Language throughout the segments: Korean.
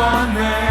one there.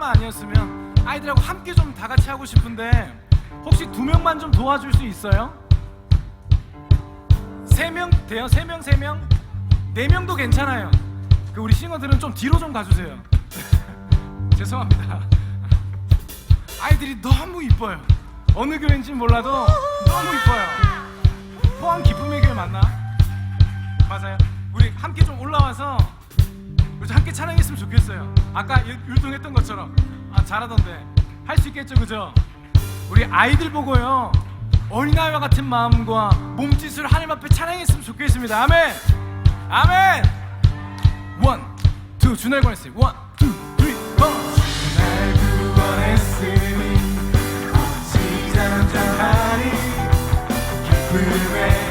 아니었으면 아이들하고 함께 좀 다 같이 하고 싶은데 혹시 두 명만 좀 도와줄 수 있어요? 세 명 돼요? 세 명, 세 명? 네 명도 괜찮아요. 그 우리 싱어들은 좀 뒤로 좀 가주세요. 죄송합니다. 아이들이 너무 이뻐요. 어느 교회인지 몰라도 너무 이뻐요. 포항 기쁨의 교회 맞나? 맞아요. 우리 함께 좀 올라와서 우리 좀 함께 찬양했으면 좋겠어요. 아까 유- 율동했던 것처럼 아 잘하던데 할 수 있겠죠, 그죠? 우리 아이들 보고요 어린아이와 같은 마음과 몸짓으로 하나님 앞에 찬양했으면 좋겠습니다. 아멘. 아멘. 원, 투, 주날 구원했어요. 원, 투, 쓰리, 포. 주날 구원했으니 어찌 잠잠하니 기쁨에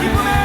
기쁨에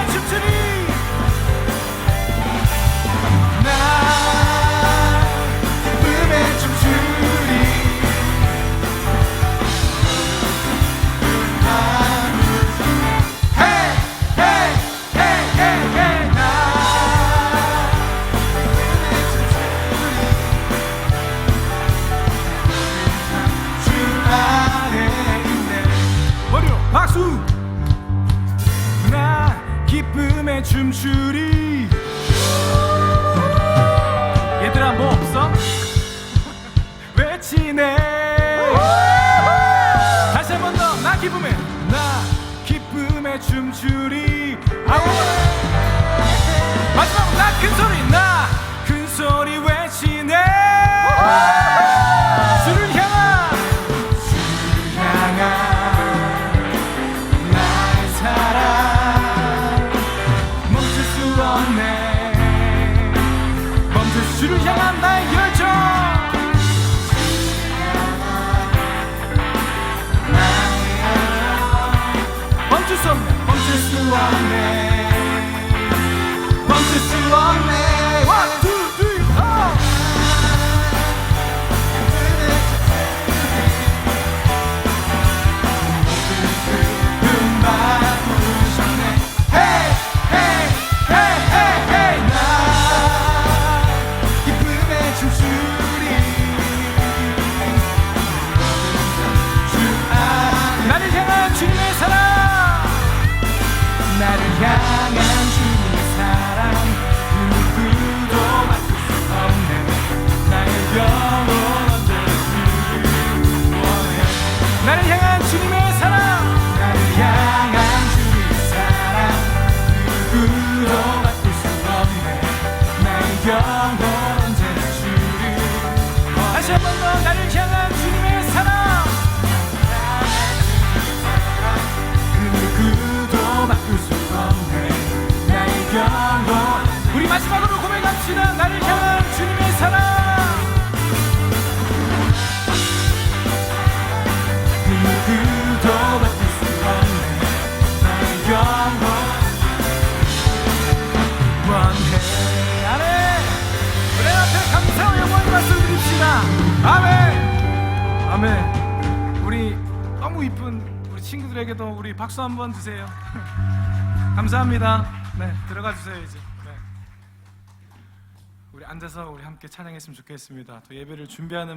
기쁨에 나 기쁨에 춤추리. 아우. 마지막으로 나큰 소리 나 큰 소리 외치네 주를 향한 주를 향한 나의 사랑. 멈출 수 없네. 멈출 수 주를 향한 나의 열정 멈출 수 없네 멈출 수 없네 아멘 우리 너무 이쁜 우리 친구들에게도 우리 박수 한번 주세요. 감사합니다. 네 들어가 주세요 이제. 네. 우리 앉아서 우리 함께 찬양했으면 좋겠습니다. 또 예배를 준비하는